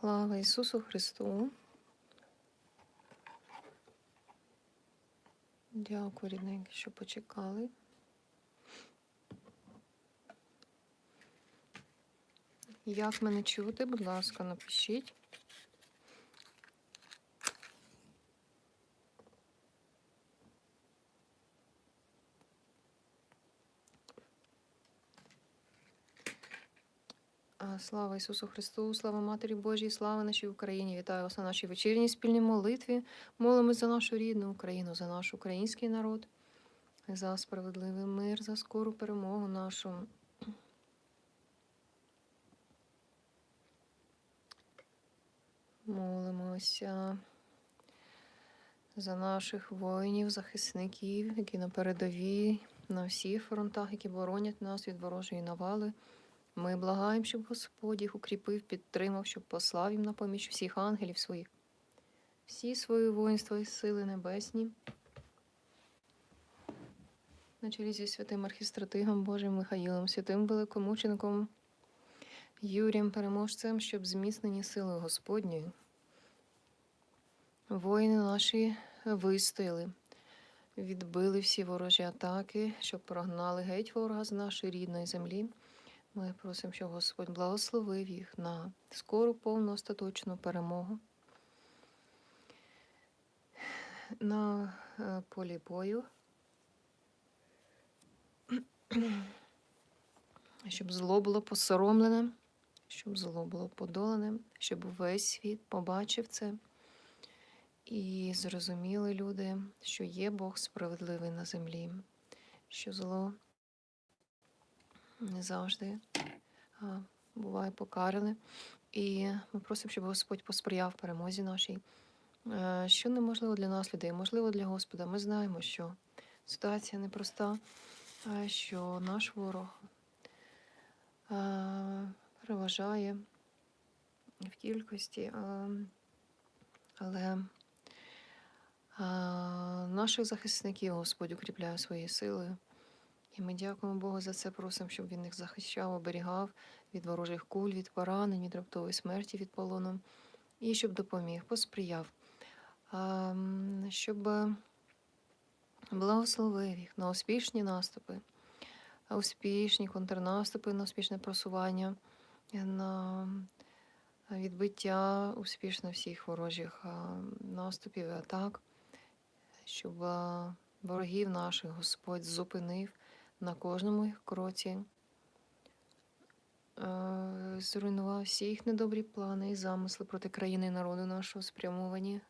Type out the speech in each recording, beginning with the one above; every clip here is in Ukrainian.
Слава Ісусу Христу. Дякую, рідненькі, що почекали. Як мене чути, будь ласка, напишіть. Слава Ісусу Христу, слава Матері Божій, слава нашій Україні. Вітаю вас на нашій вечірній спільній молитві. Молимось за нашу рідну Україну, за наш український народ, за справедливий мир, за скору перемогу нашу. Молимося за наших воїнів, захисників, які на передовій, на всіх фронтах, які боронять нас від ворожої навали. Ми благаємо, щоб Господь їх укріпив, підтримав, щоб послав їм на поміч всіх ангелів своїх, всі свої воїнства і сили небесні. На чолі зі святим архістратигом Божим Михаїлом, святим великомучеником, Юрієм переможцем, щоб зміцнені силою Господньою. Воїни наші вистояли, відбили всі ворожі атаки, щоб прогнали геть ворога з нашої рідної землі. Ми просимо, щоб Господь благословив їх на скору повну остаточну перемогу. На е, полі бою, щоб зло було посоромлене, щоб зло було подолане, щоб весь світ побачив це. І зрозуміли люди, що є Бог справедливий на землі, що зло не завжди буває покаране. І ми просимо, щоб Господь посприяв перемозі нашій. Е, Що неможливо для нас, людей, можливо для Господа. Ми знаємо, що ситуація непроста, що наш ворог переважає в кількості, але наших захисників Господь укріпляє своєю силою. І ми дякуємо Богу за це, просимо, щоб він їх захищав, оберігав від ворожих куль, від поранень, від раптової смерті, від полону, і щоб допоміг, посприяв, щоб благословив їх на успішні наступи, успішні контрнаступи, на успішне просування, на відбиття успішно всіх ворожих наступів і атак, щоб ворогів наших Господь зупинив на кожному їх кроці, е, зруйнував всі їх недобрі плани і замисли проти країни і народу нашого спрямовані.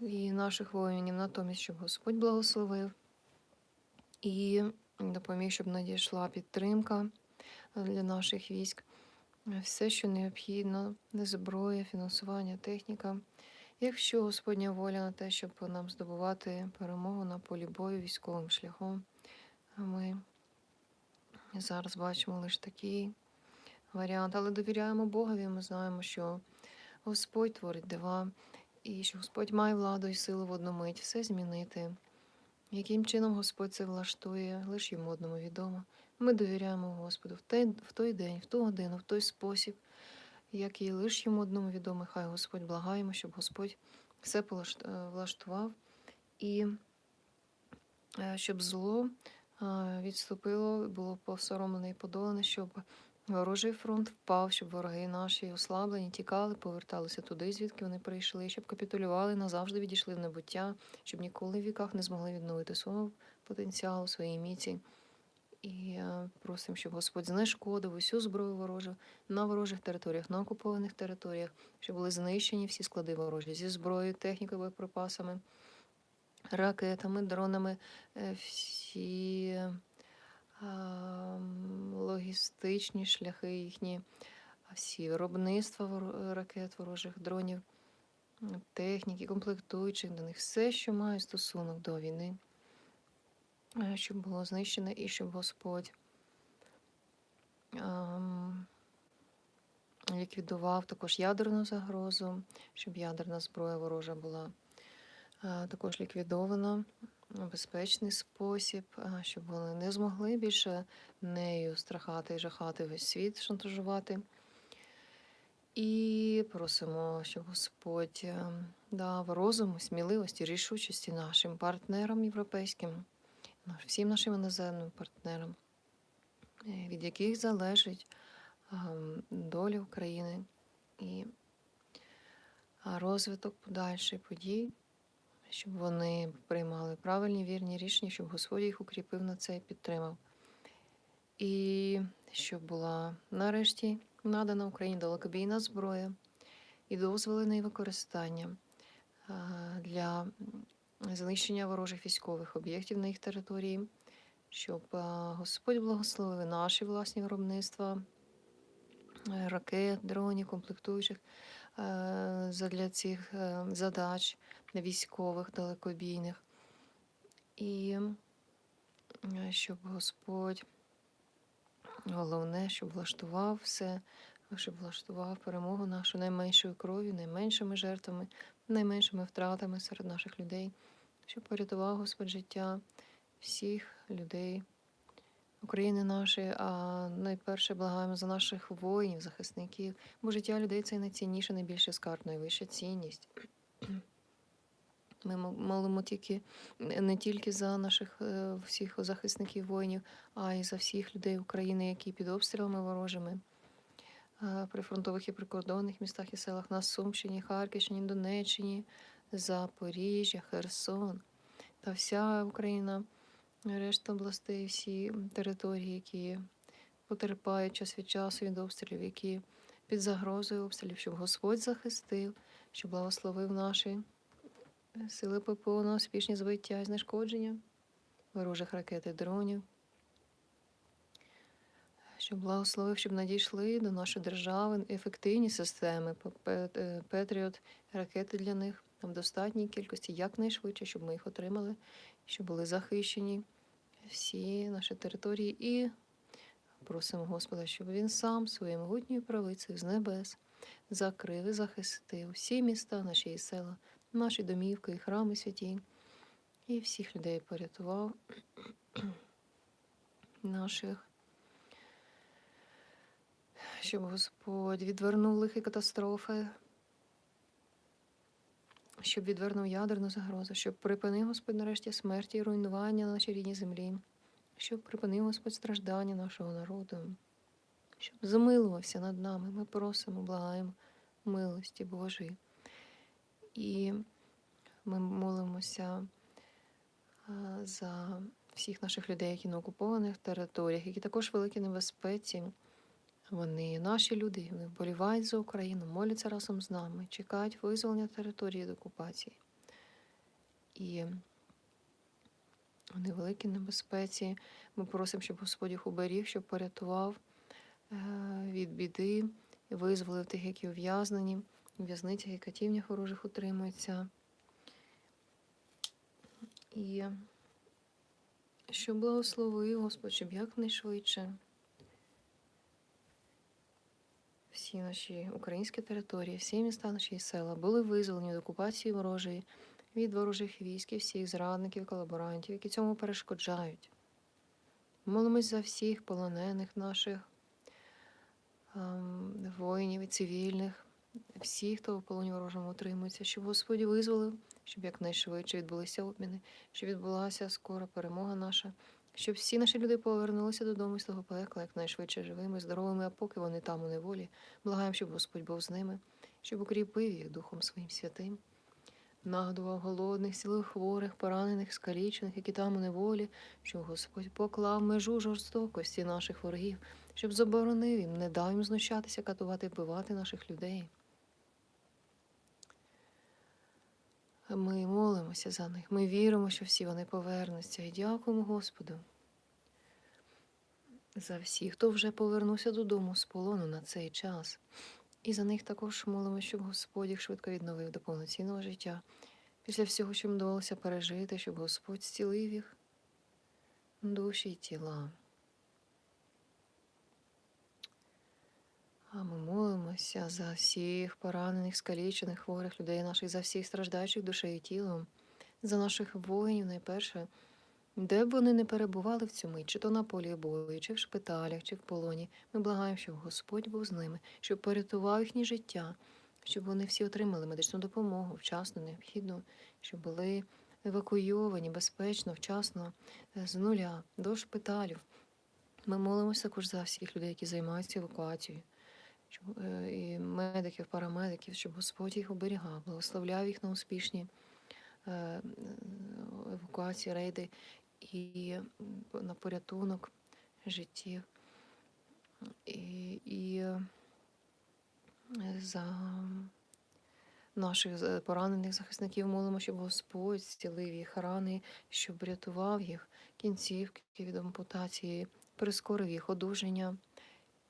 І наших воїнів натомість, щоб Господь благословив і допоміг, щоб надійшла підтримка для наших військ. Все, що необхідно, зброя, фінансування, техніка. Якщо Господня воля на те, щоб нам здобувати перемогу на полі бою військовим шляхом, ми зараз бачимо лише такий варіант, але довіряємо Богові. Ми знаємо, що Господь творить дива, і що Господь має владу і силу в одну мить все змінити. Яким чином Господь це влаштує, лише йому одному відомо. Ми довіряємо Господу в той, в той день, в ту годину, в той спосіб як і лиш йому одному відомо, хай Господь благаємо, щоб Господь все е, влаштував і е, щоб зло е, відступило, було посоромлене і подолане, щоб ворожий фронт впав, щоб вороги наші ослаблені, тікали, поверталися туди, звідки вони прийшли, щоб капітулювали, назавжди відійшли в небуття, щоб ніколи в віках не змогли відновити свого потенціалу, своєї міці. І е, просимо, щоб Господь знешкодив усю зброю ворожу на ворожих територіях, на окупованих територіях, щоб були знищені всі склади ворожі зі зброєю, технікою, боєприпасами, ракетами, дронами, е, всі е, логістичні шляхи їхні, всі виробництва ракет, ворожих дронів, техніки, комплектуючих до них, все, що має стосунок до війни щоб було знищене і щоб Господь ем, ліквідував також ядерну загрозу, щоб ядерна зброя ворожа була е, також ліквідовано в безпечний спосіб, е, щоб вони не змогли більше нею страхати і жахати весь світ, шантажувати. І просимо, щоб Господь е, дав розуму, сміливості, рішучості нашим партнерам європейським, всім нашим іноземним партнерам, е, від яких залежить ем, доля України і розвиток подальший подій, щоб вони приймали правильні вірні рішення, щоб Господь їх укріпив на це і підтримав. І щоб була нарешті надана Україні далекобійна зброя і дозволи на використання для м, знищення ворожих військових об'єктів на їх території, щоб Господь благословив наші власні виробництва е, ракет, дронів, комплектуючих е, задля цих е, задач військових далекобійних. І е, щоб Господь головне, щоб влаштував все, щоб влаштував перемогу нашу найменшою кров'ю, найменшими жертвами, найменшими втратами серед наших людей, щоб порятував Господь життя всіх людей України нашої, а найперше благаємо за наших воїнів, захисників, бо життя людей це найцінніше, найбільше скарб, найвища цінність. Ми молимо тільки не тільки за наших е, всіх захисників воїнів, а й за всіх людей України, які під обстрілами ворожими е, при фронтових і прикордонних містах і селах на Сумщині, Харківщині, Донеччині, Запоріжжя, Херсон. Та вся Україна, решта областей, всі території, які потерпають час від часу від обстрілів, які під загрозою обстрілів, щоб Господь захистив, щоб благословив наші сили ППО на успішні збиття і знешкодження ворожих ракет і дронів, щоб благословив, щоб надійшли до нашої держави ефективні системи е, Петріот, ракети для них там в достатній кількості, якнайшвидше, щоб ми їх отримали, щоб були захищені всі наші території. І просимо Господа, щоб він сам своєю могутньою правицею з небес закрив і захистив всі міста, наші і села, наші домівки і храми святі, і всіх людей порятував наших, щоб Господь відвернув лихі катастрофи, щоб відвернув ядерну загрозу, щоб припинив Господь нарешті смерті і руйнування на нашій рідній землі, щоб припинив Господь страждання нашого народу, щоб замилувався над нами. Ми просимо, благаємо милості Божої. І ми молимося за всіх наших людей, які на окупованих територіях, які також в великій небезпеці. Вони наші люди, вони вболівають за Україну, моляться разом з нами, чекають визволення території від окупації. І вони в великій небезпеці. Ми просимо, щоб Господь їх уберіг, щоб порятував е, від біди, визволив тих, які ув'язнені, в'язницях і катівнях ворожих утримуються. І щоб благословив Господь, щоб якнайшвидше всі наші українські території, всі міста наші села були визволені від окупації ворожої, від ворожих військ і всіх зрадників, колаборантів, які цьому перешкоджають. Молимось за всіх полонених наших ем, воїнів і цивільних, всіх, хто в полоні ворожому утримується, щоб Господь визволив, щоб якнайшвидше відбулися обміни, щоб відбулася скора перемога наша, щоб всі наші люди повернулися додому з того пекла, якнайшвидше живими, здоровими, а поки вони там у неволі, благаємо, щоб Господь був з ними, щоб укріпив їх Духом Своїм святим. Нагодував голодних, цілих хворих, поранених, скалічених, які там у неволі, щоб Господь поклав межу жорстокості наших ворогів, щоб заборонив їм, не дав їм знущатися, катувати, вбивати наших людей. Ми молимося за них, ми віримо, що всі вони повернуться. І дякуємо Господу за всіх, хто вже повернувся додому з полону на цей час. І за них також молимося, щоб Господь їх швидко відновив до повноцінного життя. Після всього, що їм довелося пережити, щоб Господь зцілив їх душі й тіла. А ми молимося за всіх поранених, скалічених, хворих людей наших, за всіх страждаючих душею і тілом, за наших воїнів, найперше, де б вони не перебували в цю мить, чи то на полі бою, чи в шпиталях, чи в полоні. Ми благаємо, щоб Господь був з ними, щоб порятував їхнє життя, щоб вони всі отримали медичну допомогу вчасно, необхідну, щоб були евакуйовані безпечно, вчасно е, з нуля до шпиталів. Ми молимося також за всіх людей, які займаються евакуацією, щоб, е, і медиків, парамедиків, щоб Господь їх оберігав, благословляв їх на успішні е, евакуації, рейди і на порятунок життів. І, і е, за наших поранених захисників молимо, щоб Господь зцілив їх рани, щоб врятував їх кінцівки від ампутації, прискорив їх одужання.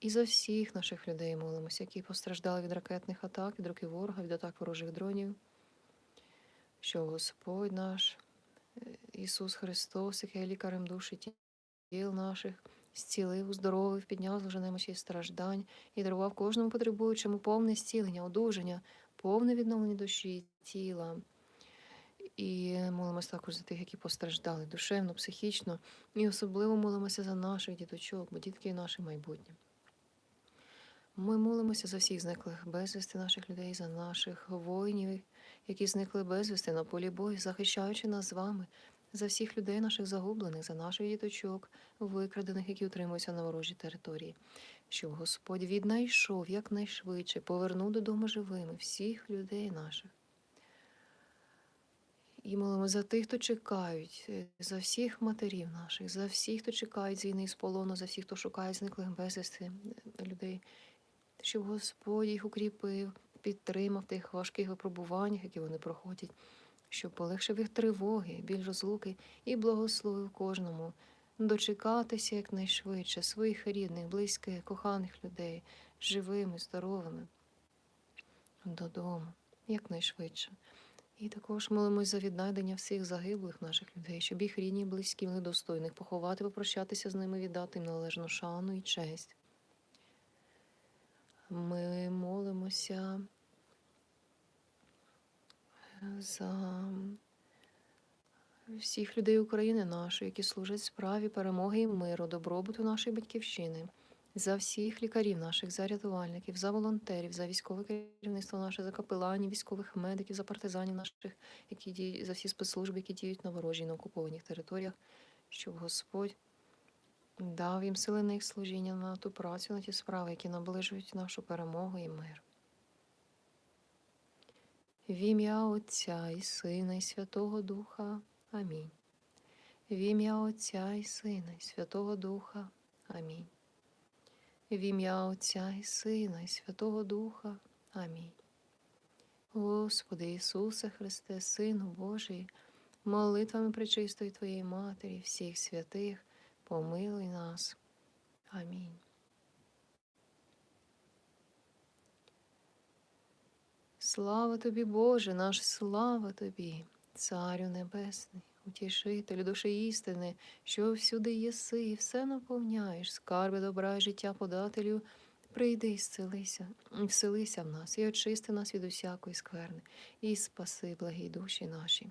І за всіх наших людей молимося, які постраждали від ракетних атак, від руки ворога, від атак ворожих дронів, що Господь наш, е, Ісус Христос, який лікарем душі тіл наших, зцілив, уздоровив, підняв з немочі страждань і дарував кожному потребуючому повне зцілення, одужання, повне відновлення душі і тіла. І молимося також за тих, які постраждали душевно, психічно, і особливо молимося за наших діточок, бо дітки є наше майбутнє. Ми молимося за всіх зниклих безвісти наших людей, за наших воїнів, які зникли безвісти на полі бою, захищаючи нас з вами, за всіх людей наших загублених, за наших діточок, викрадених, які утримуються на ворожій території, щоб Господь віднайшов якнайшвидше, повернув додому живими всіх людей наших. І молимо за тих, хто чекають, е, за всіх матерів наших, за всіх, хто чекають з війни з полону, за всіх, хто шукає зниклих безвісти е, людей, щоб Господь їх укріпив, підтримав в тих важких випробуваннях, які вони проходять, щоб полегшив їх тривоги, біль розлуки і благословив кожному дочекатися якнайшвидше своїх рідних, близьких, коханих людей, живими, здоровими, додому, якнайшвидше. І також молимось за віднайдення всіх загиблих наших людей, щоб їх рідні, близькі, могли достойних поховати, попрощатися з ними, віддати їм належну шану і честь. Ми молимося за всіх людей України нашої, які служать справі перемоги і миру, добробуту нашої батьківщини, за всіх лікарів наших, за рятувальників, за волонтерів, за військове керівництво наше, за капеланів, військових медиків, за партизанів наших, які діють, за всі спецслужби, які діють на ворожій на окупованих територіях, щоб Господь дав їм сили на їх служіння, на ту працю, на ті справи, які наближують нашу перемогу і мир. В ім'я Отця і Сина, і Святого Духа. Амінь. В ім'я Отця і Сина, і Святого Духа. Амінь. В ім'я Отця і Сина, і Святого Духа. Амінь. Господи Ісусе Христе, Сину Божий, молитвами пречистої Твоєї Матері, всіх святих, помилуй нас. Амінь. Слава тобі, Боже, наш слава тобі, Царю Небесний, утішителю душі істини, що всюди єси і все наповняєш, скарби добра і життя подателю, прийди і зцелися, і вселися в нас, і очисти нас від усякої скверни, і спаси благі душі наші.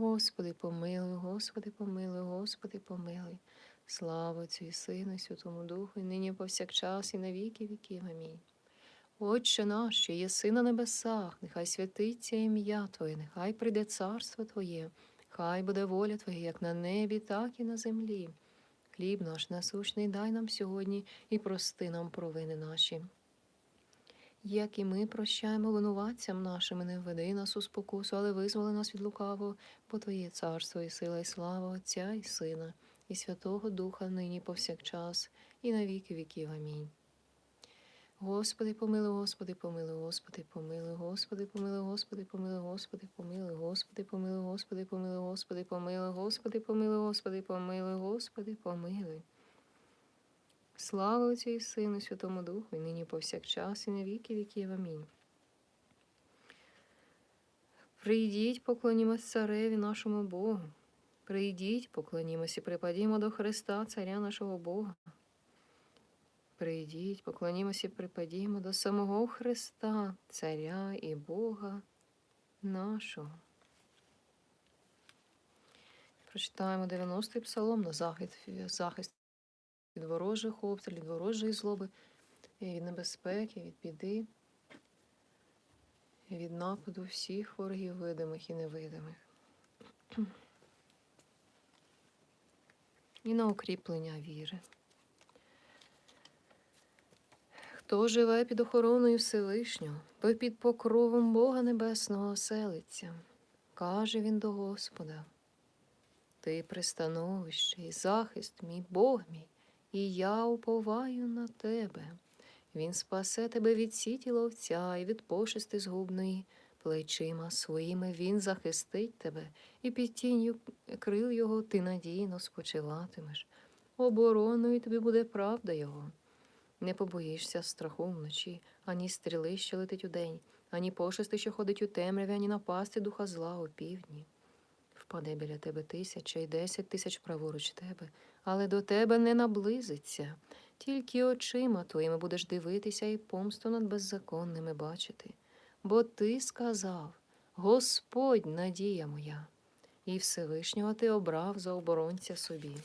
Господи, помилуй, Господи, помилуй, Господи, помилуй. Слава Отцю і Сину, і Святому Духу, і нині повсякчас, і на віки віків. Амінь. Отче наш, що єси на небесах, нехай святиться ім'я Твоє, нехай прийде царство Твоє, хай буде воля Твоя, як на небі, так і на землі. Хліб наш насущний дай нам сьогодні і прости нам провини наші. Як і ми прощаємо винуватцям нашим, не введи нас у спокусу, але визволи нас від лукавого, бо Твоє царство і сила, і слава Отця і Сина, і Святого Духа нині повсякчас, і на віки віків. Амінь. Господи, помилуй, Господи, помилуй, Господи, помилуй, Господи, помилуй, Господи, помилуй, Господи, помилуй, Господи, помилуй, Господи, помилуй, Господи, помилуй, Господи, помилуй, Господи, помилуй, Господи, помилуй. Слава Отцю і Сину, Святому Духу, і нині повсякчас, і на віки віків. Амінь. Прийдіть, поклонімось цареві нашому Богу. Прийдіть, поклонімось і припадімо до Христа, царя нашого Бога. Прийдіть, поклонімося і припадімо до самого Христа, Царя і Бога нашого. Прочитаємо 90-й псалом на захист від ворожих обстрілів, від ворожої злоби, від небезпеки, від біди, від нападу всіх ворогів видимих і невидимих. І на укріплення віри. Хто живе під охороною Всевишнього, той під покровом Бога Небесного оселиться, каже він до Господа. Ти пристановище і захист мій Бог мій, і я уповаю на тебе. Він спасе тебе від сіті ловця і від пошести згубної, плечима своїми він захистить тебе, і під тінню крил його ти надійно спочиватимеш. Обороною тобі буде правда його. Не побоїшся страху вночі, ані стріли, що летить удень, ані пошести, що ходить у темряві, ані напасти духа зла у півдні. Впаде біля тебе тисяча і десять тисяч праворуч тебе, але до тебе не наблизиться. Тільки очима твоїми будеш дивитися і помсту над беззаконними бачити. Бо ти сказав Господь надія моя, і Всевишнього ти обрав за оборонця собі.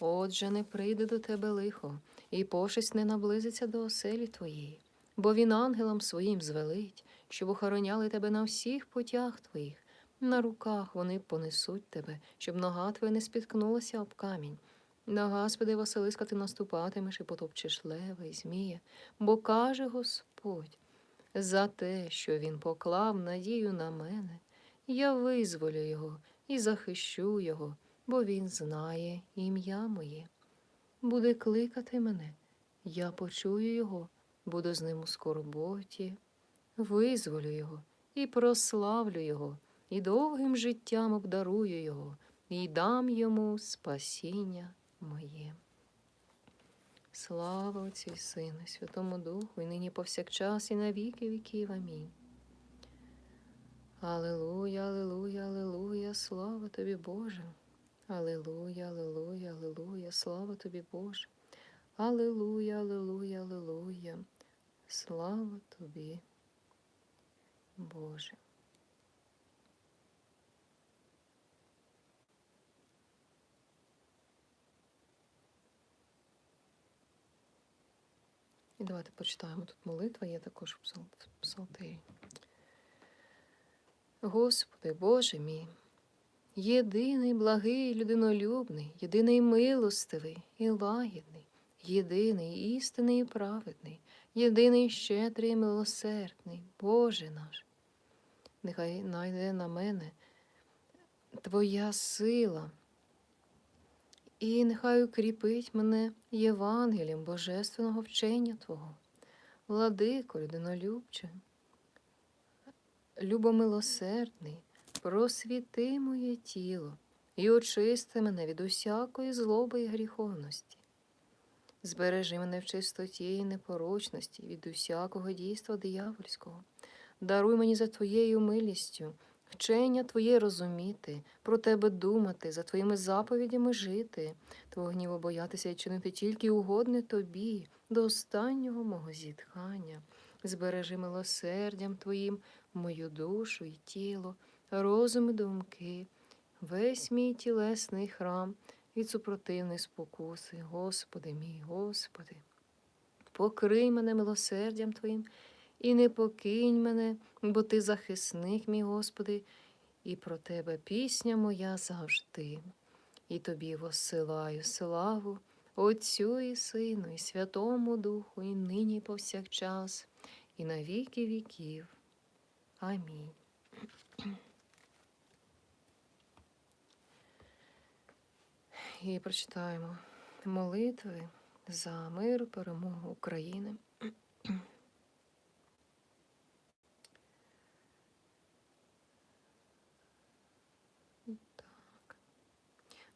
Отже, не прийде до тебе лихо, і пошесть не наблизиться до оселі твоєї, бо він ангелам своїм звелить, щоб охороняли тебе на всіх путях твоїх. На руках вони понесуть тебе, щоб нога твоя не спіткнулася об камінь. На Господи, Василиска, ти наступатимеш і потопчеш лева і змія, бо каже Господь, за те, що він поклав надію на мене, я визволю його і захищу його бо він знає ім'я моє. Буде кликати мене, я почую його, буду з ним у скорботі, визволю його і прославлю його, і довгим життям обдарую його, і дам йому спасіння моє. Слава Отцю і Сину, Святому Духу, і нині повсякчас, і на віки віків. Амінь. Аллилуйя, аллилуйя, аллилуйя, слава тобі, Боже. Аллилуйя, Аллилуйя, Аллилуйя, слава тобі, Боже. Аллилуйя, Аллилуйя, Аллилуйя, слава тобі, Боже. І давайте почитаємо тут молитва, є також в псалтирі. Господи, Боже мій. Єдиний благий, людинолюбний, єдиний милостивий і лагідний, єдиний істинний і праведний, єдиний щедрий і милосердний, Боже наш. Нехай найде на мене Твоя сила, і нехай укріпить мене Євангелієм Божественного вчення Твого, владико, людинолюбче, любомилосердний просвіти моє тіло і очисти мене від усякої злоби і гріховності. Збережи мене в чистоті і непорочності від усякого дійства диявольського. Даруй мені за Твоєю милістю, вчення Твоє розуміти, про Тебе думати, за Твоїми заповідями жити, Твого гніву боятися і чинити тільки угодне Тобі до останнього мого зітхання. Збережи милосердям Твоїм мою душу і тіло розум і думки, весь мій тілесний храм від супротивної спокуси, Господи мій, Господи, покрий мене милосердям Твоїм і не покинь мене, бо Ти захисник, мій Господи, і про Тебе пісня моя завжди, і Тобі воссилаю славу, Отцю і Сину, і Святому Духу, і нині, і повсякчас, і на віки віків. Амінь. і прочитаємо молитви за мир, перемогу України.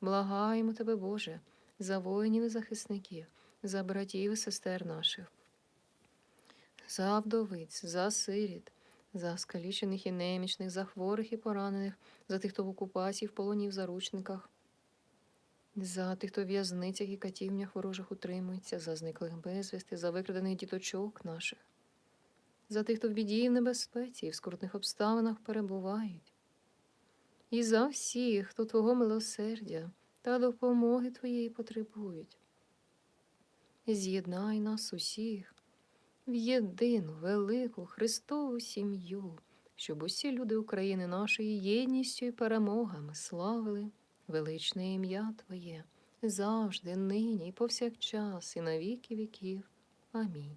Благаємо Тебе, Боже, за воїнів і захисників, за братів і сестер наших, за вдовиць, за сиріт, за скалічених і немічних, за хворих і поранених, за тих, хто в окупації, в полоні, в заручниках, за тих, хто в в'язницях і катівнях ворожих утримується, за зниклих безвісти, за викрадених діточок наших, за тих, хто в біді і в небезпеці і в скрутних обставинах перебувають, і за всіх, хто Твого милосердя та допомоги Твоєї потребують. З'єднай нас усіх в єдину велику Христову сім'ю, щоб усі люди України нашої єдністю і перемогами славили величне ім'я Твоє завжди, нині і повсякчас, і на віки віків. Амінь.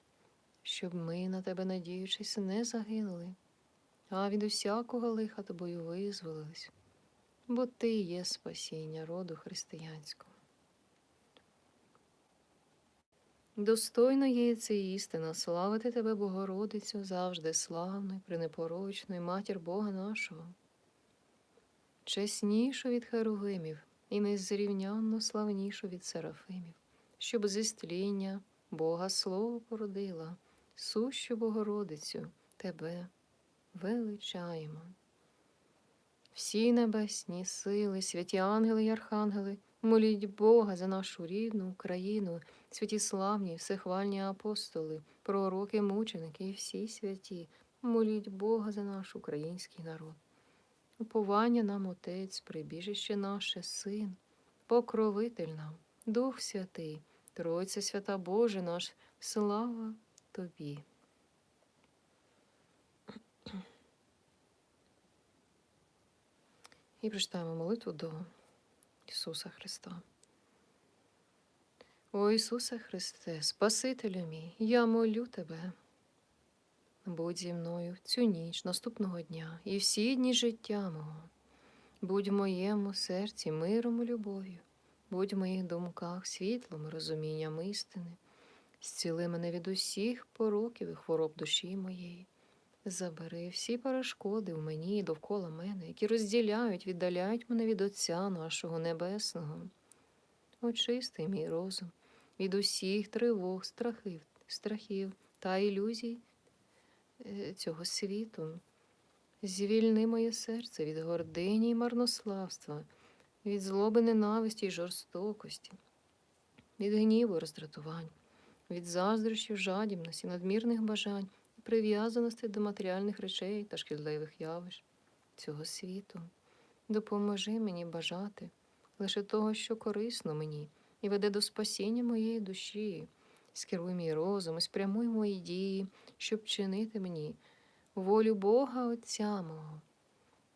щоб ми, на Тебе надіючись, не загинули, а від усякого лиха тобою визволились, бо Ти є спасіння роду християнського. Достойно є це істина, славити Тебе, Богородицю, завжди славною, пренепорочною, матір Бога нашого, чеснішу від херувимів і незрівнянно славнішу від серафимів, щоб зі стління Бога Слово породила, сущу Богородицю, Тебе величаємо. Всі небесні сили, святі ангели й архангели, моліть Бога за нашу рідну Україну, святі славні, всехвальні апостоли, пророки, мученики і всі святі, моліть Бога за наш український народ. Уповання нам Отець, прибіжище наше, Син, покровитель нам, Дух Святий, Тройця свята Боже наш, слава Тобі. І прочитаємо молитву до Ісуса Христа. О Ісусе Христе, Спасителю мій, я молю Тебе. Будь зі мною цю ніч наступного дня і всі дні життя мого. Будь в моєму серці миром і любов'ю, будь в моїх думках світлом розумінням істини, зціли мене від усіх пороків і хвороб душі моєї. Забери всі перешкоди в мені і довкола мене, які розділяють, віддаляють мене від Отця нашого Небесного. Очисти мій розум від усіх тривог, страхів, страхів та ілюзій е, цього світу. Звільни моє серце від гордині й марнославства, від злоби ненависті й жорстокості, від гніву і роздратувань, від заздрощів, жадібності, надмірних бажань прив'язаності до матеріальних речей та шкідливих явищ цього світу. Допоможи мені бажати лише того, що корисно мені, і веде до спасіння моєї душі. Скеруй мій розум і спрямуй мої дії, щоб чинити мені волю Бога Отця мого.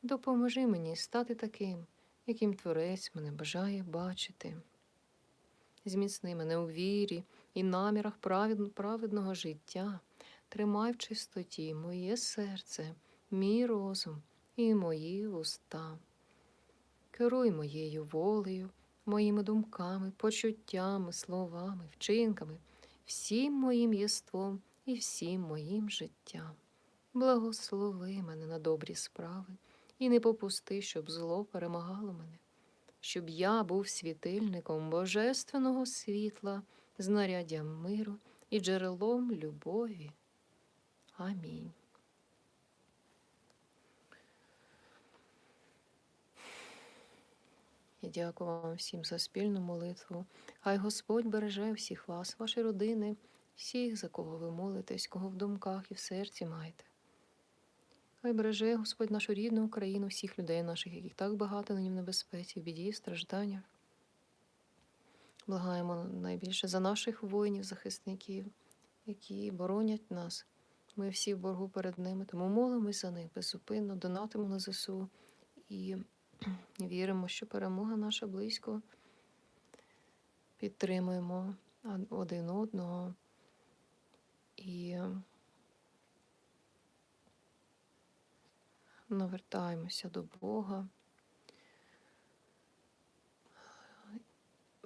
Допоможи мені стати таким, яким Творець мене бажає бачити. Зміцни мене у вірі і намірах правед- праведного життя, тримай в чистоті моє серце, мій розум і мої уста. Керуй моєю волею, моїми думками, почуттями, словами, вчинками, всім моїм єством і всім моїм життям. Благослови мене на добрі справи і не попусти, щоб зло перемагало мене, щоб я був світильником божественного світла, знаряддям миру і джерелом любові. Амінь. Я дякую вам всім за спільну молитву. Хай Господь береже всіх вас, ваші родини, всіх, за кого ви молитесь, кого в думках і в серці маєте. Хай береже Господь нашу рідну Україну, всіх людей наших, яких так багато нині в небезпеці, в біді, в стражданнях. Благаємо найбільше за наших воїнів, захисників, які боронять нас. Ми всі в боргу перед ними, тому молимось за них беззупинно, донатимо на ЗСУ і віримо, що перемога наша близько. Підтримуємо один одного і навертаємося до Бога.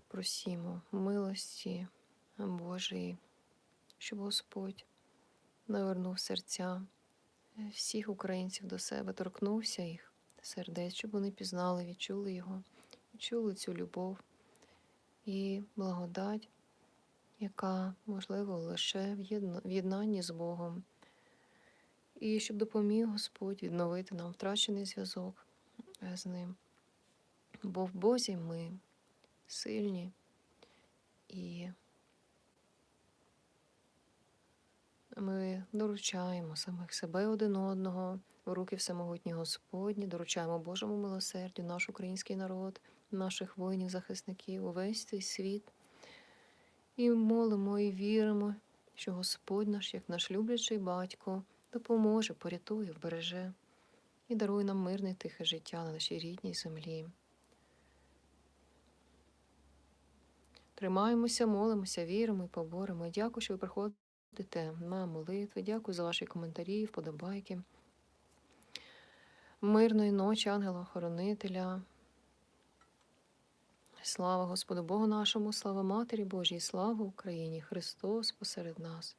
Просімо милості Божої, щоб Господь навернув серця всіх українців до себе, торкнувся їх сердець, щоб вони пізнали, відчули його, відчули цю любов і благодать, яка можливо лише в єднанні з Богом, і щоб допоміг Господь відновити нам втрачений зв'язок е, з ним. Бо в Бозі ми сильні і ми доручаємо самих себе один одного в руки всемогутні Господні, доручаємо Божому милосердю, наш український народ, наших воїнів, захисників, увесь цей світ. І молимо і віримо, що Господь наш, як наш люблячий батько, допоможе, порятує, вбереже і дарує нам мирне тихе життя на нашій рідній землі. Тримаємося, молимося, віримо і поборемо. Дякую, що ви приходите на молитви. Дякую за ваші коментарі, вподобайки. Мирної ночі, ангела-охоронителя. Слава Господу Богу нашому, слава Матері Божій, слава Україні! Христос посеред нас.